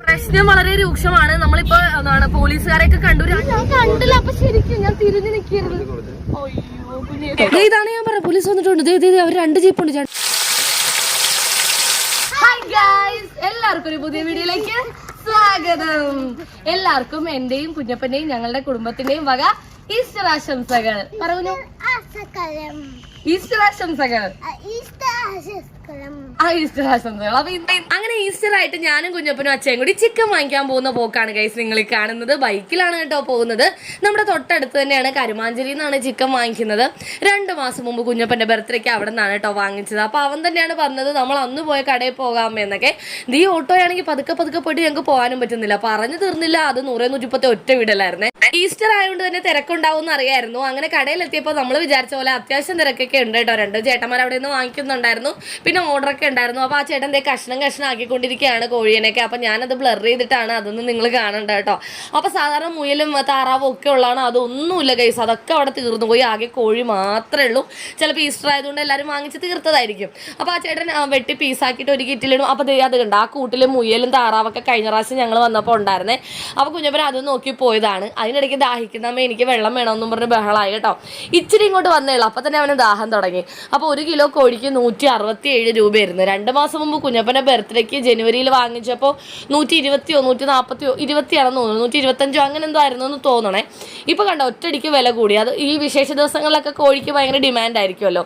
പ്രശ്നം വളരെ രൂക്ഷമാണ്. നമ്മളിപ്പോ എന്താണ് പോലീസുകാരെയൊക്കെ കണ്ടു. ഞാൻ കണ്ടില്ല അപ്പൊ ശരിക്കും ഞാൻ തിരിഞ്ഞു നിൽക്കരുത് ഇതാണ് ഞാൻ പറഞ്ഞ പോലീസ് വന്നിട്ടുണ്ട്. ദേ, ദേ, ദേ, അവർ രണ്ട് ജീപ്പുണ്ട് ഉണ്ട്. ഹായ് ഗൈസ് എല്ലാവർക്കും ഒരു പുതിയ വീഡിയോയിലേക്ക് സ്വാഗതം. എല്ലാവർക്കും എന്റെയും കുഞ്ഞപ്പന്റെയും ഞങ്ങളുടെ കുടുംബത്തിന്റെയും വക ഈസ്റ്റർ ആശംസകൾ. പറഞ്ഞു ഈസ്റ്റർ ആശംസകൾ ഈസ്റ്റർ ആശംസകൾ അപ്പൊ അങ്ങനെ ഈസ്റ്റർ ആയിട്ട് ഞാനും കുഞ്ഞപ്പനും അച്ഛനും കൂടി ചിക്കൻ വാങ്ങിക്കാൻ പോകുന്ന പോക്കാണ് ഗൈസ് നിങ്ങൾ കാണുന്നത്. ബൈക്കിലാണ് കേട്ടോ പോകുന്നത്. നമ്മുടെ തൊട്ടടുത്ത് തന്നെയാണ് കരുമാഞ്ചേരി നിന്നാണ് ചിക്കൻ വാങ്ങിക്കുന്നത്. രണ്ട് മാസം മുമ്പ് കുഞ്ഞപ്പന്റെ ബർത്ത്ഡേക്ക് അവിടെ നിന്നാണ് കേട്ടോ വാങ്ങിച്ചത്. അപ്പൊ അവൻ തന്നെയാണ് പറഞ്ഞത് നമ്മൾ അന്ന് പോയ കടയിൽ പോകാം എന്നൊക്കെ. ഇത് ഈ ഓട്ടോയാണെങ്കിൽ പതുക്കെ പതുക്കെ പോയിട്ട് ഞങ്ങൾക്ക് പോകാനും പറ്റുന്നില്ല. പറഞ്ഞു തീർന്നില്ല അത് നൂറേ നൂറ്റിപ്പത്തെ ഒറ്റ വീടല്ലായിരുന്നേ. ഈസ്റ്റർ ആയതുകൊണ്ട് തന്നെ തിരക്കുണ്ടാവും എന്ന് അറിയായിരുന്നു. അങ്ങനെ കടയിലെത്തിയപ്പോൾ നമ്മൾ വിചാരിച്ച പോലെ അത്യാവശ്യം തിരക്കൊക്കെ ഉണ്ട് കേട്ടോ. രണ്ട് ചേട്ടന്മാർ അവിടെ നിന്ന് വാങ്ങിക്കുന്നുണ്ടായിരുന്നു. പിന്നെ ഓർഡറൊക്കെ ഉണ്ടായിരുന്നു. അപ്പോൾ ആ ചേട്ടൻ ദേ കഷ്ണം കഷ്ണം ആക്കിക്കൊണ്ടിരിക്കുകയാണ് കോഴിയനൊക്കെ അപ്പോൾ ഞാനത് ബ്ലർ ചെയ്തിട്ടാണ് അതൊന്നും നിങ്ങൾ കാണണ്ട കേട്ടോ. അപ്പോൾ സാധാരണ മുയലും താറാവും ഒക്കെ ഉള്ളതാണ്. അതൊന്നുമില്ല കൈസ് അതൊക്കെ അവിടെ തീർന്നു പോയി. ആകെ കോഴി മാത്രമേ ഉള്ളൂ. ചിലപ്പോൾ ഈസ്റ്റർ ആയതുകൊണ്ട് എല്ലാവരും വാങ്ങിച്ച് തീർത്തതായിരിക്കും. അപ്പോൾ ആ ചേട്ടൻ വെട്ടി പീസാക്കിയിട്ട് ഒരു കിറ്റിലിടും അപ്പോൾ ദേ അത് കണ്ട്? ആ കൂട്ടിൽ മുയലും താറാവൊക്കെ കഴിഞ്ഞ പ്രാവശ്യം ഞങ്ങൾ വന്നപ്പോൾ ഉണ്ടായിരുന്നേ. അപ്പോൾ കുഞ്ഞപ്പൻ അത് നോക്കി പോയതാണ്. അതിനിടയ്ക്ക് ദാഹിക്കുന്നമ്മ എനിക്ക് വെള്ളം വേണമെന്നും പറഞ്ഞ് ബഹളായി കേട്ടോ. ഇച്ചിരി ഇങ്ങോട്ട് വന്നേ ഉള്ളൂ. അപ്പോൾ തന്നെ അവന് ദാഹം തുടങ്ങി. അപ്പോൾ ഒരു കിലോ കോഴിക്ക് നൂറ്റി അറുപത്തി ഏഴ് രൂപയായിരുന്നു. രണ്ട് മാസം മുമ്പ് കുഞ്ഞപ്പന്റെ ബർത്ത്ഡേക്ക് ജനുവരിയിൽ വാങ്ങിച്ചപ്പോൾ നൂറ്റി ഇരുപത്തിയോ നൂറ്റി നാൽപ്പത്തിയോ ഇരുപത്തിയാണെന്ന് തോന്നുന്നു. നൂറ്റി ഇരുപത്തഞ്ചോ അങ്ങനെ എന്തോ ആയിരുന്നു എന്ന് തോന്നണേ. ഇപ്പോൾ കണ്ടോ ഒറ്റയടിക്ക് വില കൂടി. അത് ഈ വിശേഷ ദിവസങ്ങളിലൊക്കെ കോഴിക്ക് ഭയങ്കര ഡിമാൻഡ് ആയിരിക്കുമല്ലോ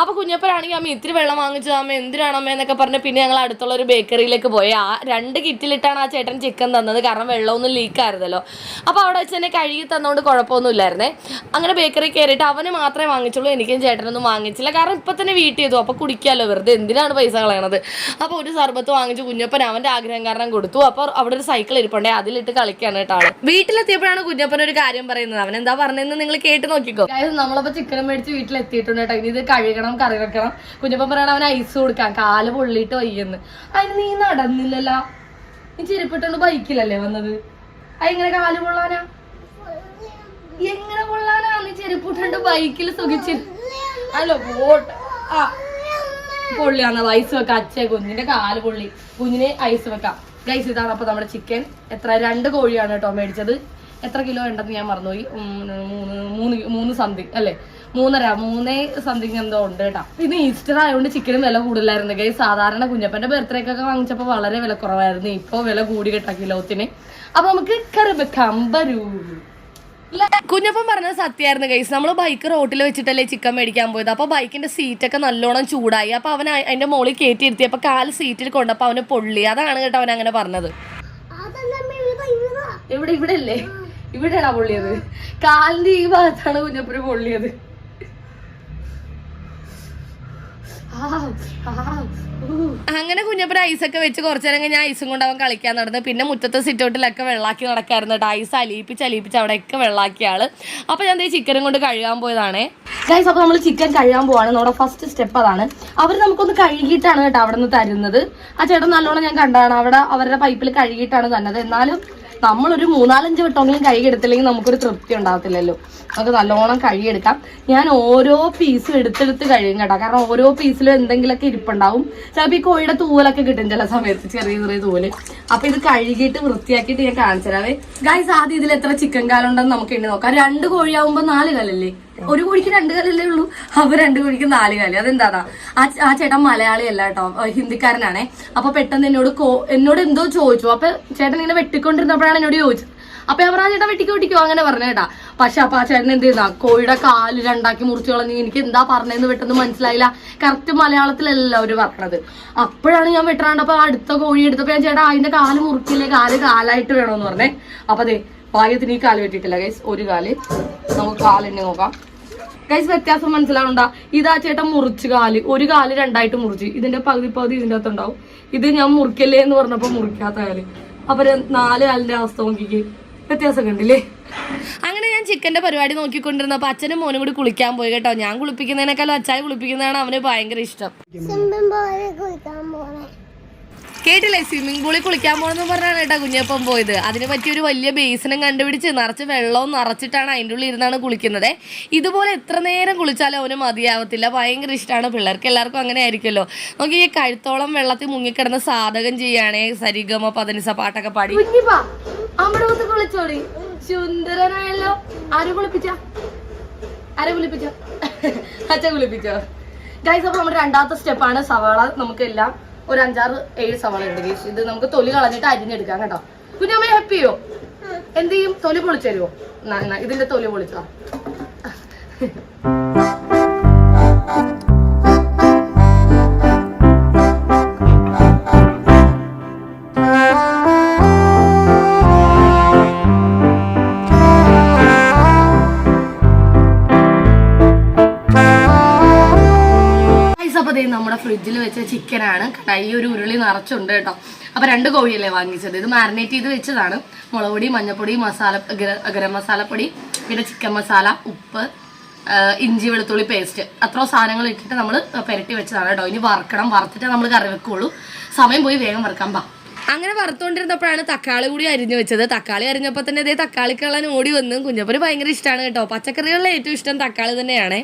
അപ്പോൾ കുഞ്ഞപ്പനാണെങ്കിൽ അമ്മ ഇത്തിരി വെള്ളം വാങ്ങിച്ചു അമ്മ എന്തിനാണമ്മ എന്നൊക്കെ പറഞ്ഞ് പിന്നെ ഞങ്ങൾ അടുത്തുള്ള ഒരു ബേക്കറിയിലേക്ക് പോയി. ആ രണ്ട് കിറ്റിലിട്ടാണ് ആ ചേട്ടൻ ചിക്കൻ തന്നത്. കാരണം വെള്ളമൊന്നും ലീക്ക് ആയിരുന്നല്ലോ അപ്പോൾ അവിടെ വെച്ച് തന്നെ കഴുകി തന്നുകൊണ്ട് കുഴപ്പമൊന്നുമില്ലായിരുന്നേ. അങ്ങനെ ബേക്കറി കയറിയിട്ട് അവന് മാത്രമേ വാങ്ങിച്ചുള്ളൂ. എനിക്കും ചേട്ടനൊന്നും വാങ്ങിച്ചില്ല. കാരണം ഇപ്പം തന്നെ വീട്ടിൽ ചെയ്തു. അപ്പോൾ കുടിക്കാമല്ലോ വെറുതെ എന്തിനാണ് പൈസ കളയണത്? അപ്പോൾ ഒരു സർബത്ത് വാങ്ങിച്ച് കുഞ്ഞപ്പൻ അവന്റെ ആഗ്രഹം കാരണം കൊടുത്തു. അപ്പോൾ അവിടെ ഒരു സൈക്കിൾ ഇരിപ്പുണ്ടേ. അതിലിട്ട് കളിക്കാണ് കേട്ടോ വീട്ടിലെത്തിയപ്പോഴാണ് കുഞ്ഞപ്പൻ ഒരു കാര്യം പറയുന്നത്. അവൻ എന്താ പറഞ്ഞതെന്ന് നിങ്ങൾ കേട്ട് നോക്കിക്കോ. അതായത് നമ്മളപ്പോൾ ചിക്കൻ മേടിച്ച് വീട്ടിലെത്തിയിട്ടുണ്ട് കേട്ടോ. ഇനി ഇത് കഴുകണം കറി വെക്കണം. കുഞ്ഞപ്പൻ പറയണം അവൻ ഐസ് കൊടുക്കാം. കാൽ പൊള്ളിയിട്ട് വയ്യെന്ന്. അതിന് നീ നടന്നില്ലല്ലോ. നീ ചെരുപ്പിട്ടോണ്ട് ബൈക്കിലല്ലേ വന്നത്? അതെങ്ങനെ കാൽ പൊള്ളാനാ? എങ്ങനെ കൊള്ളാനാ നീ ചെരുപ്പിട്ടോണ്ട് ബൈക്കിൽ സുഖിച്ച് അല്ലോ ബോട്ട് ആ പൊള്ളിയാണ് ഐസ് വെക്കാം അച്ഛ കുഞ്ഞിന്റെ കാൽ പൊള്ളി. കുഞ്ഞിനെ ഐസ് വെക്കാം. ഗൈസ് ഇതാണ് അപ്പൊ നമ്മുടെ ചിക്കൻ എത്ര രണ്ട് കോഴിയാണ് കേട്ടോ മേടിച്ചത്. എത്ര കിലോ ഉണ്ടെന്ന് ഞാൻ മറന്നുപോയി. മൂന്ന് മൂന്ന് മൂന്ന് സംതിങ് അല്ലേ? മൂന്നര മൂന്നേ സംതിങ് എന്തോ ഉണ്ട് കേട്ടോ. ഇത് ഈസ്റ്റർ ആയതുകൊണ്ട് ചിക്കനും വില കൂടുതലായിരുന്നു. ഗൈസ് സാധാരണ കുഞ്ഞപ്പന്റെ ബർത്ത്ഡേക്കൊക്കെ വാങ്ങിച്ചപ്പോൾ വളരെ വില കുറവായിരുന്നു. ഇപ്പോൾ വില കൂടി കേട്ടോ കിലോത്തിന് അപ്പൊ നമുക്ക് കറി വെക്കാം വരൂ കുഞ്ഞപ്പൻ പറഞ്ഞത് സത്യമായിരുന്നു കൈസ് നമ്മൾ ബൈക്ക് റോട്ടിൽ വെച്ചിട്ടല്ലേ ചിക്കൻ മേടിക്കാൻ പോയത്. അപ്പോൾ ബൈക്കിന്റെ സീറ്റൊക്കെ നല്ലോണം ചൂടായി. അപ്പോൾ അവൻ അതിന്റെ മുകളിൽ കയറ്റി അപ്പൊ കാൽ സീറ്റിൽ കൊണ്ടപ്പോൾ അവന് പൊള്ളി. അതാണ് കേട്ടോ അവൻ അങ്ങനെ പറഞ്ഞത്. അതെല്ലാം ഇവിടെ ഇവിടെ ഇവിടെ ഇവിടെ അല്ലേ ഇവിടെയാണോ പൊള്ളിയത്? കാലിന്റെ ഈ ഭാഗത്താണ് കുഞ്ഞപ്പന് പൊള്ളിയത് ആ, ആ, ഊ. അങ്ങനെ കുഞ്ഞപ്പൻ ഐസൊക്കെ വെച്ച് കുറച്ചു നേരം കഴിഞ്ഞാൽ ഐസും കൊണ്ട് അവൻ കളിക്കാൻ നടന്നു പിന്നെ മുറ്റത്തെ സിറ്റൗട്ടിലൊക്കെ വെള്ളാക്കി നടക്കായിരുന്നു കേട്ടോ. ഐസ് അലിയിപ്പിച്ച് അലിയിപ്പിച്ച് അവിടെയൊക്കെ വെള്ളാക്കിയ ആൾ. അപ്പൊ ഞാൻ ചിക്കനും കൊണ്ട് കഴുകാൻ പോയതാണേ. ഗൈസ് അപ്പൊ നമ്മൾ ചിക്കൻ കഴുകാൻ പോവാണ്. നമ്മുടെ ഫസ്റ്റ് സ്റ്റെപ്പ് അതാണ്. അവർ നമുക്കൊന്ന് കഴുകിയിട്ടാണ് കേട്ടോ അവിടെ നിന്ന് തരുന്നത്. ആ ചേട്ടൻ നല്ലോണം ഞാൻ കണ്ടതാണ്. അവിടെ അവരുടെ പൈപ്പിൽ കഴുകിയിട്ടാണ് തന്നത്. എന്നാലും നമ്മളൊരു മൂന്നാലഞ്ച് വട്ടമെങ്കിലും കഴുകിയെടുത്തില്ലെങ്കിൽ നമുക്കൊരു തൃപ്തി ഉണ്ടാകത്തില്ലല്ലോ. നമുക്ക് നല്ലോണം കഴുകിയെടുക്കാം. ഞാൻ ഓരോ പീസും എടുത്തെടുത്ത് കഴിയും കേട്ടോ. കാരണം ഓരോ പീസിലും എന്തെങ്കിലുമൊക്കെ ഇരിപ്പുണ്ടാവും. ചിലപ്പോൾ ഈ കോഴിയുടെ തൂവലൊക്കെ കിട്ടും ചില സമയത്ത് ചെറിയ ചെറിയ തൂവൽ. അപ്പൊ ഇത് കഴുകിയിട്ട് വൃത്തിയാക്കിയിട്ട് ഞാൻ കാണിച്ചു തരാവേ. ഗൈസ് ആദ്യം ഇതിൽ എത്ര ചിക്കൻ കാലുണ്ടെന്ന് നമുക്ക് എണ്ണി നോക്കാം. രണ്ട് കോഴിയാവുമ്പോൾ നാല് കാലല്ലേ? ഒരു കോടിക്ക് രണ്ട് കാലല്ലേ ഉള്ളൂ. അപ്പൊ രണ്ട് കോടിക്ക് നാല് കാൽ. അതെന്താ ആ ചേട്ടൻ മലയാളി അല്ല കേട്ടോ ഹിന്ദിക്കാരനാണേ. അപ്പൊ പെട്ടെന്ന് എന്നോട് എന്നോട് എന്തോ ചോദിച്ചു. അപ്പൊ ചേട്ടൻ ഇങ്ങനെ വെട്ടിക്കൊണ്ടിരുന്നപ്പോഴാണ് എന്നോട് ചോദിച്ചത്. അപ്പൊ ഞാൻ ആ ചേട്ടാ വെട്ടിക്കോ വെട്ടിക്കോ. അങ്ങനെ പറഞ്ഞു കേട്ടാ. പക്ഷെ അപ്പൊ ആ ചേട്ടൻ എന്ത് ചെയ്യുന്ന കോഴിയുടെ കാൽ രണ്ടാക്കി മുറിച്ചു കളഞ്ഞ് എനിക്ക് എന്താ പറഞ്ഞതെന്ന് പെട്ടെന്ന് മനസ്സിലായില്ല. കറക്റ്റ് മലയാളത്തിലല്ല അവർ പറഞ്ഞത്. അപ്പോഴാണ് ഞാൻ വെട്ടറാണ്ടപ്പോ അടുത്ത കോഴി എടുത്തപ്പോ ഞാൻ ചേട്ടാ അതിന്റെ കാൽ മുറിക്കില്ലേ? കാൽ കാലായിട്ട് വേണമെന്ന് പറഞ്ഞേ. അപ്പൊ അതെ ഭാഗ്യത്തിന് ഈ കാൽ വെട്ടിയിട്ടില്ല ഗൈസ് ഒരു കാൽ. നമുക്ക് കാലിനെ നോക്കാം. ഗൈസ് വ്യത്യാസം മനസ്സിലാവണ്ട ഇതാ ചേട്ടൻ മുറിച്ച് കാൽ. ഒരു കാൽ രണ്ടായിട്ട് മുറിച്ച്. ഇതിന്റെ പകുതി പകുതി ഇതിന്റെ അകത്ത് ഉണ്ടാവും. ഇത് ഞാൻ മുറിക്കല്ലേ എന്ന് പറഞ്ഞപ്പോ മുറിക്കാത്ത കാൽ അപ്പൊ നാല് കാലിന്റെ അവസ്ഥ നോക്കിക്ക്. വ്യത്യാസം കണ്ടില്ലേ അങ്ങനെ ഞാൻ ചിക്കന്റെ പരിപാടി നോക്കിക്കൊണ്ടിരുന്നപ്പോ അച്ഛനും മോനും കൂടി കുളിക്കാൻ പോയി കേട്ടോ. ഞാൻ കുളിപ്പിക്കുന്നതിനേക്കാളും അച്ചായ കുളിപ്പിക്കുന്നതാണ് അവന് ഭയങ്കര ഇഷ്ടം സിംബം പോലെ കുളിക്കാൻ പോണേ കേട്ടില്ലേ? സ്വിമ്മിംഗ് പൂളിൽ കുളിക്കാൻ പോകണമെന്ന് പറഞ്ഞാണ് കേട്ടോ കുഞ്ഞപ്പം പോയത്. അതിന് പറ്റിയ ഒരു വലിയ ബേസിനും കണ്ടുപിടിച്ച് നിറച്ച് വെള്ളവും നിറച്ചിട്ടാണ് അതിന്റെ ഉള്ളിൽ ഇരുന്നാണ് കുളിക്കുന്നത്. ഇതുപോലെ എത്ര നേരം കുളിച്ചാലും അവന് മതിയാവത്തില്ല. ഭയങ്കര ഇഷ്ടമാണ് പിള്ളേർക്ക്. എല്ലാവർക്കും അങ്ങനെ ആയിരിക്കുമല്ലോ. നോക്കി ഈ കഴുത്തോളം വെള്ളത്തിൽ മുങ്ങിക്കിടന്ന് സാധകം ചെയ്യുകയാണെ സരിഗമ പതിനിസ പാട്ടൊക്കെ പാടി. കുളിച്ചോടി. സുന്ദരനായല്ലോ ആര് കുളിപ്പിച്ച? കുളിപ്പിച്ചോ? ഗൈസ് അപ്പൊ നമ്മുടെ രണ്ടാമത്തെ സ്റ്റെപ്പാണ് സവാള. നമുക്ക് എല്ലാം ഒരു അഞ്ചാറ് ഏഴ് സവാള ഉണ്ട് ഗൈസ് ഇത് നമുക്ക് തൊലി കളഞ്ഞിട്ട് അരിഞ്ഞെടുക്കാം കേട്ടോ. കുഞ്ഞമ്മ ഹാപ്പി ചെയ്യോ? എന്ത് ചെയ്യും? തൊലി പൊളിച്ചു തരുമോ ഇതിന്റെ തൊലി പൊളിച്ചോ? ഉരുളി നിറച്ചുണ്ട് കേട്ടോ. അപ്പൊ രണ്ട് കോഴിയല്ലേ വാങ്ങിച്ചത്. ഇത് മാരിനേറ്റ് ചെയ്ത് വെച്ചതാണ്. മുളക് പൊടി മഞ്ഞപ്പൊടി മസാല ഗര- മസാലപ്പൊടി പിന്നെ ചിക്കൻ മസാല ഉപ്പ് ഇഞ്ചി വെളുത്തുള്ളി പേസ്റ്റ് അത്ര സാധനങ്ങൾ ഇട്ടിട്ട് നമ്മൾ പെരട്ടി വെച്ചതാണ് കേട്ടോ. ഇനി വറുക്കണം. വറുത്തിട്ട് നമ്മൾ കറി വെക്കുള്ളൂ. സമയം പോയി വേഗം വറുക്കാൻ പാ അങ്ങനെ വറുത്തുകൊണ്ടിരുന്നപ്പോഴാണ് തക്കാളി കൂടി അരിഞ്ഞു വെച്ചത്. തക്കാളി അരിഞ്ഞപ്പോൾ തന്നെ ഇതേ തക്കാളിക്കള്ളൻ ഓടി വന്ന്. കുഞ്ഞപ്പന് ഭയങ്കര ഇഷ്ടമാണ് കേട്ടോ. പച്ചക്കറികളിലെ ഏറ്റവും ഇഷ്ടം തക്കാളി തന്നെയാണ്.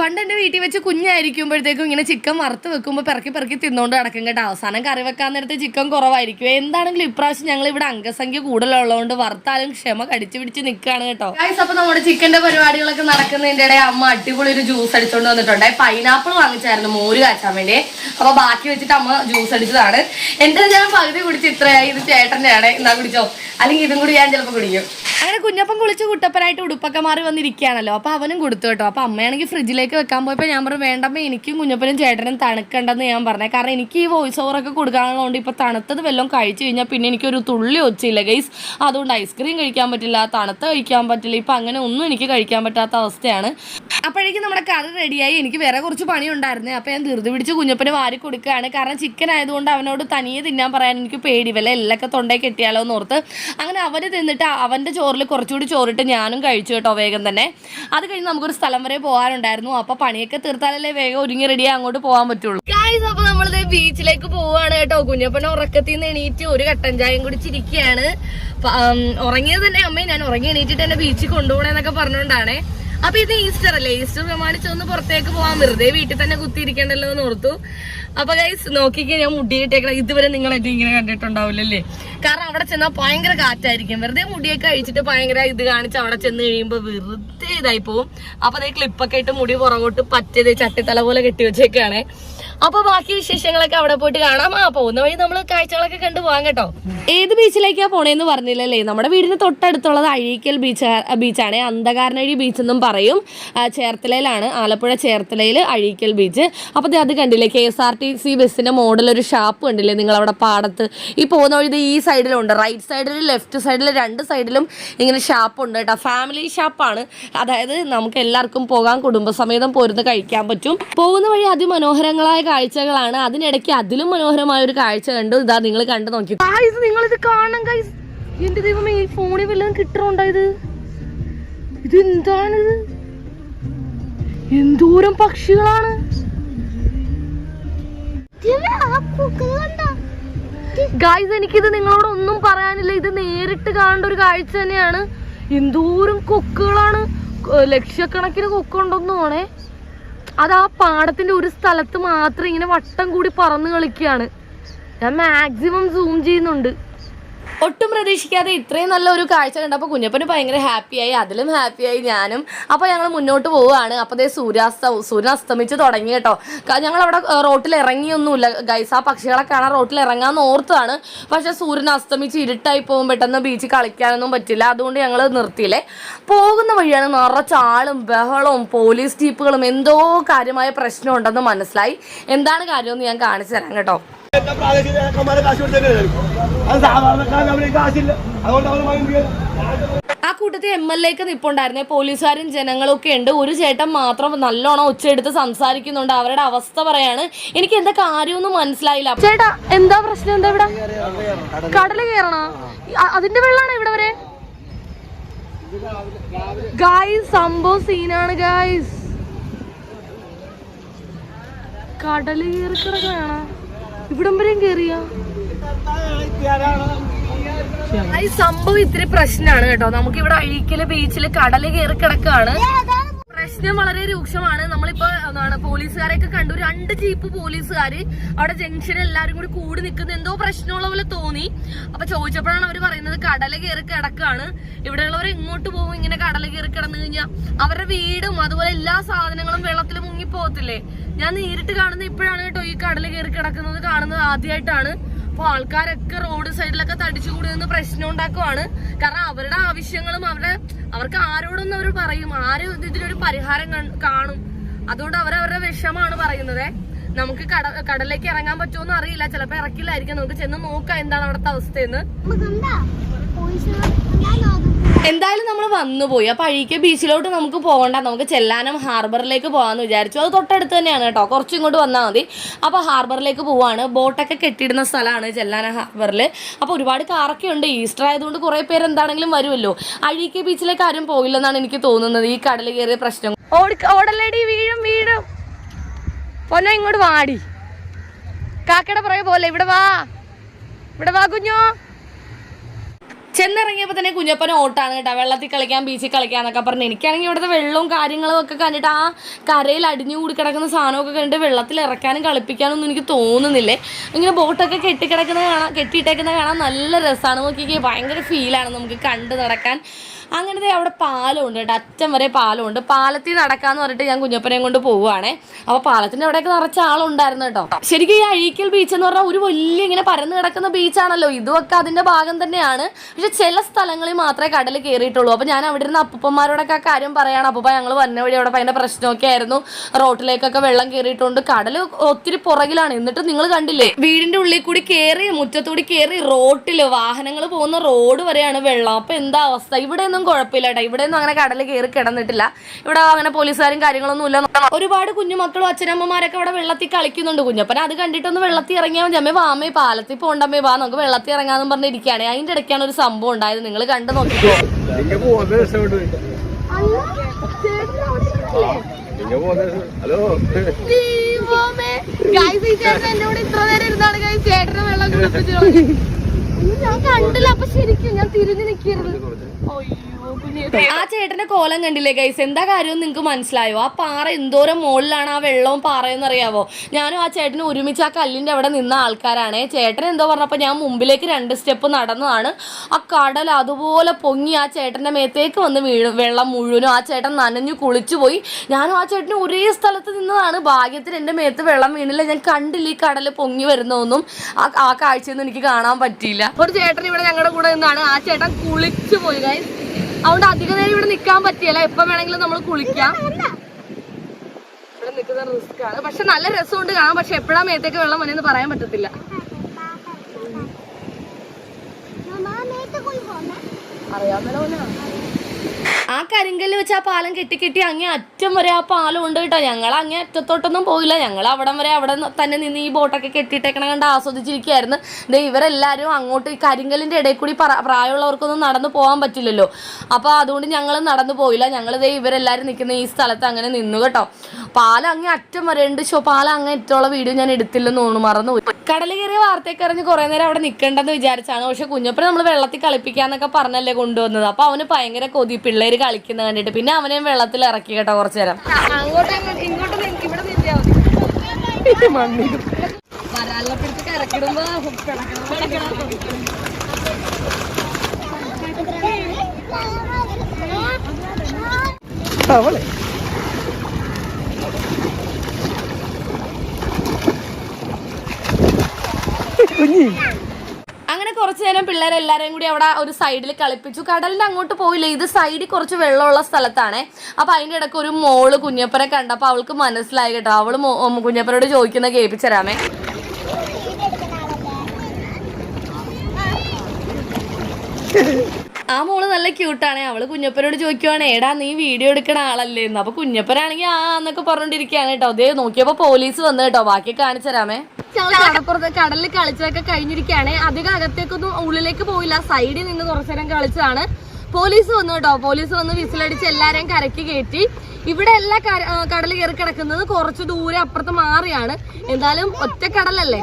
പണ്ട് എന്റെ വീട്ടിൽ വെച്ച് കുഞ്ഞായിരിക്കുമ്പോഴത്തേക്കും ഇങ്ങനെ ചിക്കൻ വറുത്ത് വെക്കുമ്പോൾ പിറക്കി പിറക്കി തിന്നുകൊണ്ട് നടക്കും കേട്ടോ. അവസാനം കറി വെക്കാൻ നേരത്തെ ചിക്കൻ കുറവായിരിക്കും. എന്താണെങ്കിലും ഇപ്രാവശ്യം ഞങ്ങൾ ഇവിടെ അംഗസംഖ്യ കൂടുതലുള്ളതുകൊണ്ട് വറുത്താലും ക്ഷമ കടിച്ചു പിടിച്ച് നിൽക്കുകയാണ് കേട്ടോ. അപ്പൊ നമ്മുടെ ചിക്കന്റെ പരിപാടികളൊക്കെ നടക്കുന്നതിന്റെ ഇടയിൽ അമ്മ അടിപൊളി ഒരു ജ്യൂസ് അടിച്ചോണ്ട് വന്നിട്ടുണ്ട്. പൈനാപ്പിൾ വാങ്ങിച്ചായിരുന്നു മോര് കാച്ചാൻ വേണ്ടി. അപ്പൊ ബാക്കി വെച്ചിട്ട് അമ്മ ജ്യൂസ് അടിച്ചതാണ്. എന്റെ ഞാൻ പകുതി കുടിച്ച് ഇത്രയായി. ഇത് ചേട്ടന്റെയാണ്. എന്നാ കുടിച്ചോ? അല്ലെങ്കിൽ ഇതും കൂടി ഞാൻ ചിലപ്പോൾ കുടിക്കും. അങ്ങനെ കുഞ്ഞപ്പം കുളിച്ച് കുട്ടപ്പനായിട്ട് ഉടുപ്പൊക്കെ മാറി വന്നിരിക്കുകയാണല്ലോ. അപ്പൊ അവനും കൊടുത്തു കേട്ടോ. അപ്പൊ അമ്മയാണെങ്കിൽ ഫ്രിഡ്ജിലേക്ക് വെക്കാൻ പോയപ്പോൾ ഞാൻ പറഞ്ഞു വേണ്ടപ്പോൾ എനിക്കും കുഞ്ഞപ്പനും ചേട്ടനും തണുക്കണ്ടെന്ന് ഞാൻ പറഞ്ഞത് കാരണം എനിക്ക് ഈ വോയിസ് ഓവറൊക്കെ കൊടുക്കാനുള്ളതുകൊണ്ട് ഇപ്പോൾ തണുത്തത് വല്ലതും കഴിച്ചു കഴിഞ്ഞാൽ പിന്നെ എനിക്കൊരു തുള്ളി ഒച്ചില്ല ഗൈസ് അതുകൊണ്ട് ഐസ്ക്രീം കഴിക്കാൻ പറ്റില്ല തണുത്ത കഴിക്കാൻ പറ്റില്ല. ഇപ്പം അങ്ങനെ ഒന്നും എനിക്ക് കഴിക്കാൻ പറ്റാത്ത അവസ്ഥയാണ്. അപ്പോഴേക്കും നമ്മുടെ കറി റെഡിയായി എനിക്ക് വേറെ കുറച്ച് പണി ഉണ്ടായിരുന്നു അപ്പോൾ ഞാൻ ധൃതി പിടിച്ച് കുഞ്ഞപ്പന് വാരി കൊടുക്കുകയാണ്. കാരണം ചിക്കൻ ആയതുകൊണ്ട് അവനോട് തനിയെ തിന്നാൻ പറയാൻ എനിക്ക് പേടി. വില എല്ലൊക്കെ തൊണ്ടയിൽ കെട്ടിയാലോ എന്ന് ഓർത്ത് അങ്ങനെ അവന് തിന്നിട്ട് അവന്റെ ചോറിൽ കുറച്ചുകൂടി ചോറിട്ട് ഞാനും കഴിച്ചു കേട്ടോ വേഗം തന്നെ. അത് കഴിഞ്ഞ് നമുക്കൊരു സ്ഥലം വരെ പോകാനുണ്ടായിരുന്നു. അപ്പോൾ പണിയൊക്കെ തീർത്താലല്ലേ വേഗം ഒരുങ്ങി റെഡിയായി അങ്ങോട്ട് പോകാൻ പറ്റുള്ളൂ. ഗായ്സ് അപ്പൊ നമ്മളിത് ബീച്ചിലേക്ക് പോവാണ് കേട്ടോ. കുഞ്ഞപ്പന ഉറക്കത്തിൽ നിന്ന് എണീറ്റ് ഒരു കട്ടൻ ചായയും കുടിച്ചിരിക്കുകയാണ് ഉറങ്ങിയത് തന്നെ അമ്മേ ഞാൻ ഉറങ്ങി എണീറ്റിട്ട് എന്നെ ബീച്ചിൽ കൊണ്ടുപോകണെന്നൊക്കെ പറഞ്ഞുകൊണ്ടാണേ അപ്പൊ ഇത് ഈസ്റ്റർ അല്ലേ? ഈസ്റ്റർ പ്രമാണിച്ചൊന്ന് പുറത്തേക്ക് പോവാൻ വെറുതെ വീട്ടിൽ തന്നെ കുത്തിയിരിക്കണ്ടല്ലോ എന്ന് ഓർത്തു. അപ്പൊ ഗൈസ് നോക്കിക്കേ ഞാൻ മുടിയിട്ടേക്കണം ഇതുവരെ നിങ്ങൾ എന്നെ ഇങ്ങനെ കണ്ടിട്ടുണ്ടാവില്ലല്ലേ? കാരണം അവിടെ ചെന്നാൽ ഭയങ്കര കാറ്റായിരിക്കും. വെറുതെ മുടിയൊക്കെ അഴിച്ചിട്ട് ഭയങ്കര ഇത് കാണിച്ച് അവിടെ ചെന്ന് കഴിയുമ്പോൾ വെറുതെ ഇതായി പോവും. അപ്പൊ അതേ ക്ലിപ്പൊക്കെ ഇട്ട് മുടി പുറകോട്ട് പറ്റിയത് ചട്ടിത്തല പോലെ കെട്ടി വെച്ചേക്കാണേ. അപ്പൊ ബാക്കി വിശേഷങ്ങളൊക്കെ അവിടെ പോയിട്ട് കാണാം. ആ പോകുന്ന വഴി നമ്മൾ കാഴ്ചകളൊക്കെ കണ്ടു പോകാം കേട്ടോ. ഏത് ബീച്ചിലേക്കാ പോണേന്ന് പറഞ്ഞില്ലല്ലേ? നമ്മുടെ വീടിന് തൊട്ടടുത്തുള്ളത് അഴീക്കൽ ബീച്ച് ബീച്ചാണ്. അന്ധകാരനഴി ബീച്ച് എന്നും പറയും. ചേർത്തലയിലാണ് ആലപ്പുഴ ചേർത്തലയിൽ അഴീക്കൽ ബീച്ച്. അപ്പോൾ അത് കണ്ടില്ലേ K S R T C ബസ്സിന്റെ മോഡൽ ഒരു ഷാപ്പ് കണ്ടില്ലേ നിങ്ങൾ അവിടെ പാടത്ത്? ഈ പോകുന്ന വഴി ഈ സൈഡിലുണ്ട്. റൈറ്റ് സൈഡിൽ ലെഫ്റ്റ് സൈഡിൽ രണ്ട് സൈഡിലും ഇങ്ങനെ ഷാപ്പ് ഉണ്ട് കേട്ടോ. ഫാമിലി ഷാപ്പാണ്. അതായത് നമുക്ക് എല്ലാവർക്കും പോകാൻ കുടുംബസമേതം പോരുന്ന് കഴിക്കാൻ പറ്റും. പോകുന്ന വഴി അതിമനോഹരങ്ങളായ കാഴ്ചകളാണ്. അതിനിടയ്ക്ക് അതിലും മനോഹരമായ ഒരു കാഴ്ച കണ്ടു. ഇതാ നിങ്ങൾ കണ്ടു നോക്കി. നിങ്ങൾ ഇത് കാണണം ഗൈസ് എന്റെ ദൈവമേ ഈ ഫോണിൽ വല്ലതും കിട്ടണുണ്ടായത് ഇത്? ഇത് എന്താണിത് എന്തോരം പക്ഷികളാണ്? ഗായ്സ് എനിക്കിത് നിങ്ങളോട് ഒന്നും പറയാനില്ല. ഇത് നേരിട്ട് കാണേണ്ട ഒരു കാഴ്ച തന്നെയാണ്. എന്തോരം കൊക്കുകളാണ്. ലക്ഷക്കണക്കിന് കൊക്കുണ്ടെന്ന് പോണേ അത് ആ പാടത്തിന്റെ ഒരു സ്ഥലത്ത് മാത്രം ഇങ്ങനെ വട്ടം കൂടി പറന്ന് കളിക്കുകയാണ് ഞാൻ മാക്സിമം സൂം ചെയ്യുന്നുണ്ട്. ഒട്ടും പ്രതീക്ഷിക്കാതെ ഇത്രയും നല്ല ഒരു കാഴ്ച കണ്ടപ്പോൾ കുഞ്ഞപ്പന് ഭയങ്കര ഹാപ്പിയായി അതിലും ഹാപ്പിയായി ഞാനും. അപ്പോൾ ഞങ്ങൾ മുന്നോട്ട് പോവുകയാണ്. അപ്പോൾ അതേ സൂര്യാസ്ത സൂര്യൻ അസ്തമിച്ച് തുടങ്ങി കേട്ടോ. ഞങ്ങൾ അവിടെ റോട്ടിൽ ഇറങ്ങിയൊന്നുമില്ല. ഗൈസ് ആ പക്ഷികളെ കാണാൻ റോട്ടിൽ ഇറങ്ങാമെന്ന് ഓർത്താണ്. പക്ഷേ സൂര്യൻ അസ്തമിച്ച് ഇരുട്ടായി പോകും. പെട്ടെന്ന് ബീച്ചിൽ കളിക്കാനൊന്നും പറ്റില്ല. അതുകൊണ്ട് ഞങ്ങൾ നിർത്തിയില്ലേ. പോകുന്ന വഴിയാണ് നിറച്ച ആളും ബഹളവും പോലീസ് ജീപ്പുകളും എന്തോ കാര്യമായ പ്രശ്നമുണ്ടെന്ന് മനസ്സിലായി. എന്താണ് കാര്യമെന്ന് ഞാൻ കാണിച്ചു തരാം കേട്ടോ. എല്ലാ പ്രാദേശിക നേതാക്കന്മാരെ കാശ് കൊടുത്തേ അത് സാധാരണക്കാരൻ അവർക്ക് കാശില്ല. അതുകൊണ്ട് അവർ ആ കൂട്ടത്തിൽ എം എൽ എക്ക് നിപ്പുണ്ടായിരുന്നേ. പോലീസുകാരും ജനങ്ങളും ഒക്കെ ഉണ്ട്. ഒരു ചേട്ടൻ മാത്രം നല്ലോണം ഉച്ചയെടുത്ത് സംസാരിക്കുന്നുണ്ട്. അവരുടെ അവസ്ഥ പറയാണ്. എനിക്ക് എന്താ കാര്യമൊന്നും മനസ്സിലായില്ല. ചേട്ടാ എന്താ പ്രശ്നം? എന്താ ഇവിടെ? കടൽ കയറണ? അതിന്റെ വെള്ളാണ് ഇവിടെ വരെ? ഗായ്സ് സംഭവം സീനാണ് ഗായ്സ് കടൽ കയറി കിടക്കണ ഇവിടം വരെയും കേറിയ? ഈ സംഭവം ഇത്തിരി പ്രശ്നമാണ് കേട്ടോ. നമുക്ക് ഇവിടെ അഴീക്കൽ ബീച്ചിൽ കടൽ കയറി കിടക്കാണ്. പ്രശ്നം വളരെ രൂക്ഷമാണ്. നമ്മളിപ്പോ എന്താണ് പോലീസുകാരെയൊക്കെ കണ്ടു. രണ്ട് ജീപ്പ് പോലീസുകാര് അവിടെ ജംഗ്ഷനിൽ എല്ലാരും കൂടി കൂടി നിൽക്കുന്ന. എന്തോ പ്രശ്നമുള്ള പോലെ തോന്നി. അപ്പൊ ചോദിച്ചപ്പോഴാണ് അവർ പറയുന്നത് കടല കയറി കിടക്കാണ്. ഇവിടെയുള്ളവർ ഇങ്ങോട്ട് പോകും ഇങ്ങനെ കടല കയറി കിടന്നു കഴിഞ്ഞാൽ അവരുടെ വീടും അതുപോലെ എല്ലാ സാധനങ്ങളും വെള്ളത്തിൽ മുങ്ങി പോകത്തില്ലേ? ഞാൻ നേരിട്ട് കാണുന്ന ഇപ്പോഴാണ് കേട്ടോ ഈ കടല കയറി കിടക്കുന്നത് കാണുന്നത് ആദ്യമായിട്ടാണ്. അപ്പൊ ആൾക്കാരൊക്കെ റോഡ് സൈഡിലൊക്കെ തടിച്ചു കൂടി നിന്ന് പ്രശ്നം ഉണ്ടാക്കുവാണ്. കാരണം അവരുടെ ആവശ്യങ്ങളും അവരുടെ അവർക്ക് ആരോടൊന്നും അവർ പറയും. ആരും ഇതിനൊരു പരിഹാരം കാണും. അതുകൊണ്ട് അവരവരുടെ വിഷമാണ് പറയുന്നത്. നമുക്ക് കട കടലിലേക്ക് ഇറങ്ങാൻ പറ്റുമോന്ന് അറിയില്ല. ചിലപ്പോ ഇറക്കില്ലായിരിക്കും. നമുക്ക് ചെന്ന് നോക്കാം എന്താണ് അവിടുത്തെ അവസ്ഥയെന്ന്. എന്തായാലും നമ്മൾ വന്നുപോയി. അപ്പൊ അഴീക്ക ബീച്ചിലോട്ട് നമുക്ക് പോകണ്ട. നമുക്ക് ചെല്ലാനം ഹാർബറിലേക്ക് പോകാമെന്ന് വിചാരിച്ചു. അത് തൊട്ടടുത്ത് തന്നെയാണ് കേട്ടോ. കുറച്ചും ഇങ്ങോട്ട് വന്നാൽ മതി. അപ്പോൾ ഹാർബറിലേക്ക് പോവാണ്. ബോട്ടൊക്കെ കെട്ടിയിടുന്ന സ്ഥലമാണ് ചെല്ലാനം ഹാർബറിൽ അപ്പോൾ ഒരുപാട് കാറൊക്കെ ഉണ്ട്. ഈസ്റ്റർ ആയതുകൊണ്ട് കുറേ പേര് എന്താണെങ്കിലും വരുമല്ലോ. അഴീക്ക ബീച്ചിലേക്ക് ആരും പോയില്ലെന്നാണ് എനിക്ക് തോന്നുന്നത്. ഈ കടൽ കയറിയ പ്രശ്നം. ഓടലേടി വീഴും വീഴും. പൊന്നോ ഇങ്ങോട്ട് വാടി. കാക്കയുടെ പുറകെ പോലെ. ഇവിടെ വാ. ഇവിടെ വാ കുഞ്ഞോ. ചെന്നിറങ്ങിയപ്പോൾ തന്നെ കുഞ്ഞപ്പനെ ഓട്ടാണ് കേട്ടോ. വെള്ളത്തിൽ കളിക്കാൻ ബീച്ചിൽ കളിക്കാന്നൊക്കെ പറഞ്ഞ്. എനിക്കാണെങ്കിൽ ഇവിടുത്തെ വെള്ളവും കാര്യങ്ങളും ഒക്കെ കണ്ടിട്ട് ആ കരയിൽ അടിഞ്ഞു കൂടി കിടക്കുന്ന സാധനമൊക്കെ കണ്ടിട്ട് വെള്ളത്തിൽ ഇറക്കാനും കളിപ്പിക്കാനും ഒന്നും എനിക്ക് തോന്നുന്നില്ലേ? ഇങ്ങനെ ബോട്ടൊക്കെ കെട്ടിക്കിടക്കുന്നത് കാണാൻ കെട്ടിയിട്ടേക്കുന്നത് കാണാൻ നല്ല രസമാണ് നോക്കിക്കേ ഭയങ്കര ഫീലാണ് നമുക്ക് കണ്ട് നടക്കാൻ. അങ്ങനത്തെ അവിടെ പാലമുണ്ട് കേട്ടോ. അറ്റം വരെ പാലമുണ്ട്. പാലത്തിൽ നടക്കാന്ന് പറഞ്ഞിട്ട് ഞാൻ കുഞ്ഞപ്പനെയും കൊണ്ട് പോവുകയാണേ അപ്പോൾ പാലത്തിന്റെ അവിടെയൊക്കെ നിറച്ച ആളുണ്ടായിരുന്നു കേട്ടോ. ശരിക്കും ഈ അഴീക്കൽ ബീച്ച് എന്ന് പറഞ്ഞാൽ ഒരു വലിയ ഇങ്ങനെ പരന്ന് കിടക്കുന്ന ബീച്ചാണല്ലോ ഇതുമൊക്കെ അതിന്റെ ഭാഗം തന്നെയാണ്. പക്ഷെ ചില സ്ഥലങ്ങളിൽ മാത്രമേ കടൽ കയറിയിട്ടുള്ളൂ. അപ്പോൾ ഞാൻ അവിടെ ഇരുന്ന് അപ്പൂപ്പന്മാരോടൊക്കെ ആ കാര്യം പറയാണ്. അപ്പൂപ്പ ഞങ്ങൾ വന്ന വഴി അവിടെ ഭയങ്കര പ്രശ്നമൊക്കെ ആയിരുന്നു. റോട്ടിലേക്കൊക്കെ വെള്ളം കയറിയിട്ടുണ്ട്. കടൽ ഒത്തിരി പുറകിലാണ്. എന്നിട്ട് നിങ്ങൾ കണ്ടില്ലേ? വീടിന്റെ ഉള്ളിൽ കൂടി കയറി മുറ്റത്തൂടി കയറി റോട്ടിൽ വാഹനങ്ങൾ പോകുന്ന റോഡ് വരെയാണ് വെള്ളം. അപ്പൊ എന്താ അവസ്ഥ? ഇവിടെ ഒന്നും കുഴപ്പമില്ല കേട്ടോ ഇവിടെ ഒന്നും അങ്ങനെ കടൽ കയറി കിടന്നിട്ടില്ല. ഇവിടെ അങ്ങനെ പോലീസുകാരും കാര്യങ്ങളൊന്നും ഇല്ല. ഒരുപാട് കുഞ്ഞുമക്കളും അച്ഛനമ്മമാരൊക്കെ ഇവിടെ വെള്ളത്തിൽ കളിക്കുന്നുണ്ട് കുഞ്ഞപ്പൻ അത് കണ്ടിട്ടൊന്ന് വെള്ളത്തിൽ ഇറങ്ങിയാൽ മതി. അമ്മേ വാമേ പാലത്തിൽ പോണ്ടമ്മേ വാ നമുക്ക് വെള്ളത്തിൽ ഇറങ്ങാന്ന് പറഞ്ഞിരിക്കുകയാണ് അതിന്റെ ഇടയ്ക്കാണ് ഒരു സംഭവം ഉണ്ടായത്. നിങ്ങൾ കണ്ടു നോക്കിക്കോ ഹലോ. ദൈവമേ. ഈ ചേട്ടൻ എന്റെ കൂടെ ഇത്ര നേരം ഇരുന്നാണ് ചേട്ടന് വെള്ളം കുടിപ്പിച്ചു ഞാൻ കണ്ടില്ല. അപ്പൊ ശരിക്കും ഞാൻ തിരിഞ്ഞു നിൽക്കരുത് ആ ചേട്ടന്റെ കോലം കണ്ടില്ലേ ഗൈസ് എന്താ കാര്യം നിങ്ങൾക്ക് മനസ്സിലായോ? ആ പാറ എന്തോരം മുകളിലാണ് ആ വെള്ളവും പാറയെന്ന് അറിയാവോ? ഞാനും ആ ചേട്ടനും ഒരുമിച്ച് ആ കല്ലിന്റെ അവിടെ നിന്ന ആൾക്കാരാണ്. ചേട്ടൻ എന്തോ പറഞ്ഞപ്പോ ഞാൻ മുമ്പിലേക്ക് രണ്ട് സ്റ്റെപ്പ് നടന്നതാണ്. ആ കടൽ അതുപോലെ പൊങ്ങി ആ ചേട്ടന്റെ മേത്തേക്ക് വന്ന് വീണു. വെള്ളം മുഴുവനും ആ ചേട്ടൻ നനഞ്ഞു കുളിച്ചു പോയി. ഞാനും ആ ചേട്ടനും ഒരേ സ്ഥലത്ത് നിന്നതാണ്. ഭാഗ്യത്തിന് എന്റെ മേത്ത് വെള്ളം വീണില്ല. ഞാൻ കണ്ടില്ല ഈ കടൽ പൊങ്ങി വരുന്നതൊന്നും. ആ ആ കാഴ്ചയൊന്നും എനിക്ക് കാണാൻ പറ്റിയില്ല. ഒരു ചേട്ടൻ ഇവിടെ ഞങ്ങളുടെ കൂടെ നിന്നാണ്. ആ ചേട്ടൻ കുളിച്ചു പോയി. അതുകൊണ്ട് അധിക നേരം ഇവിടെ നിൽക്കാൻ പറ്റിയല്ല എപ്പം വേണമെങ്കിലും നമ്മൾ കുളിക്കാം റിസ്ക് ആണ് പക്ഷെ നല്ല രസമുണ്ട് കാണാം പക്ഷെ എപ്പോഴാ മേത്തേക്ക് വെള്ളം വന്നെന്ന് പറയാൻ പറ്റത്തില്ല അറിയാമല്ലോ ആ കരിങ്കല്ല് വെച്ച് ആ പാലം കെട്ടി കെട്ടി അങ്ങേ അറ്റം വരെ ആ പാലം ഉണ്ട് കേട്ടോ. ഞങ്ങൾ അങ്ങേ അറ്റത്തോട്ടൊന്നും പോയില്ല. ഞങ്ങൾ അവിടം വരെ അവിടെ തന്നെ നിന്ന് ഈ ബോട്ടൊക്കെ കെട്ടിയിട്ടേക്കണ കണ്ട് ആസ്വദിച്ചിരിക്കുകയായിരുന്നു ദേ ഇവരെല്ലാവരും അങ്ങോട്ട് ഈ കരിങ്കല്ലിന്റെ ഇടയിൽ കൂടി പ്രായമുള്ളവർക്കൊന്നും നടന്നു പോകാൻ പറ്റില്ലല്ലോ. അപ്പോൾ അതുകൊണ്ട് ഞങ്ങൾ നടന്നു പോയില്ല. ഞങ്ങൾ ദേ ഇവരെല്ലാവരും നിൽക്കുന്ന ഈ സ്ഥലത്ത് അങ്ങനെ നിന്നു കേട്ടോ. പാലം അങ്ങേ അറ്റം വരെ ഉണ്ട്. ഷോ പാലം അങ്ങേ അറ്റമുള്ള വീഡിയോ ഞാൻ എടുത്തില്ലെന്ന് തോന്നുന്നു. മറന്നു കടൽ കയറിയ വാർത്തയൊക്കെ അറിഞ്ഞ് കുറേ നേരം അവിടെ നിൽക്കേണ്ടെന്ന് വിചാരിച്ചാണ്. പക്ഷെ കുഞ്ഞപ്പനെ നമ്മൾ വെള്ളത്തിൽ കളിപ്പിക്കാന്നൊക്കെ പറഞ്ഞല്ലേ കൊണ്ടുവന്നത്. അപ്പോൾ അവന് ഭയങ്കര കൊതി. പിള്ളേര് കളിക്കുന്ന കണ്ടിട്ട്. പിന്നെ അവനെ വെള്ളത്തിൽ ഇറക്കി കേട്ടോ കുറച്ചു നേരം കുഞ്ഞി. കുറച്ചു നേരം പിള്ളേരെല്ലാരെയും കൂടി അവിടെ ഒരു സൈഡിൽ കളിപ്പിച്ചു. കടലിന്റെ അങ്ങോട്ട് പോയില്ല. ഇത് സൈഡിൽ കുറച്ച് വെള്ളമുള്ള സ്ഥലത്താണ്. അപ്പൊ അതിന്റെ ഇടയ്ക്ക് ഒരു മോൾ കുഞ്ഞപ്പനെ കണ്ടപ്പോ അവൾക്ക് മനസ്സിലായി കേട്ടോ. അവൾ കുഞ്ഞപ്പറയോട് ചോദിക്കുന്ന കേൾപ്പിച്ചരാമേ ആ മോൾ നല്ല ക്യൂട്ടാണ്. അവൾ കുഞ്ഞപ്പനോട് ചോദിക്കുവാണ് ഏടാ നീ വീഡിയോ എടുക്കണ ആളല്ലേ എന്ന്. അപ്പൊ കുഞ്ഞപ്പനാണെങ്കിൽ ആ എന്നൊക്കെ പറഞ്ഞോണ്ടിരിക്കുകയാണ് കേട്ടോ. അതേ നോക്കിയപ്പോ പോലീസ് വന്നു കേട്ടോ. ബാക്കി കാണിച്ചരാമേ കടപ്പുറത്ത് കടലിൽ കളിച്ചതൊക്കെ കഴിഞ്ഞിരിക്കുകയാണ്. അധികം അകത്തേക്കൊന്നും ഉള്ളിലേക്ക് പോയില്ല. സൈഡിൽ നിന്ന് കുറച്ചു നേരം കളിച്ചതാണ്. പോലീസ് വന്നു കേട്ടോ. പോലീസ് വന്ന് വിസിലടിച്ച് എല്ലാരെയും കരക്ക് കയറ്റി. ഇവിടെ എല്ലാ കടൽ കയറി കിടക്കുന്നത് കുറച്ച് ദൂരെ അപ്പുറത്ത് മാറിയാണ്. എന്തായാലും ഒറ്റ കടലല്ലേ?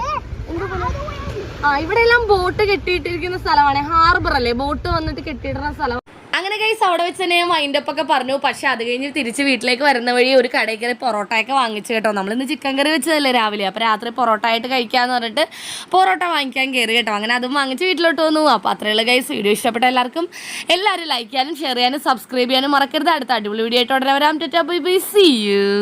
ആ ഇവിടെ എല്ലാം ബോട്ട് കെട്ടിയിട്ടിരിക്കുന്ന സ്ഥലമാണ്. ഹാർബർ അല്ലേ? ബോട്ട് വന്നിട്ട് കെട്ടിയിടുന്ന സ്ഥലം. അങ്ങനെ കൈസ് അവിടെ വെച്ച് തന്നെ ഞാൻ വൈൻഡപ്പ് ഒക്കെ പറഞ്ഞു. പക്ഷെ അത് കഴിഞ്ഞ് തിരിച്ച് വീട്ടിലേക്ക് വരുന്ന വഴി ഒരു കടയിൽ കയറി പൊറോട്ടയൊക്കെ വാങ്ങിച്ചു കേട്ടോ. നമ്മളിന്ന് ചിക്കൻ കറി വെച്ചതല്ലേ രാവിലെ. അപ്പോൾ രാത്രി പൊറോട്ട ആയിട്ട് കഴിക്കാന്ന് പറഞ്ഞിട്ട് പൊറോട്ട വാങ്ങിക്കാൻ കയറി കേട്ടോ. അങ്ങനെ അതും വാങ്ങിച്ച് വീട്ടിലോട്ട് വന്നു. അപ്പോൾ അത്രയുള്ള കൈസ് വീഡിയോ ഇഷ്ടപ്പെട്ട എല്ലാവർക്കും എല്ലാവരും ലൈക്ക് ചെയ്യാനും ഷെയർ ചെയ്യാനും സബ്സ്ക്രൈബ് ചെയ്യാനും മറക്കരുത്. അടുത്ത അടിപൊളി വീഡിയോ ആയിട്ട് ഉടനെ വരാം. ടെറ്റാ ബൈ ബൈ സി യു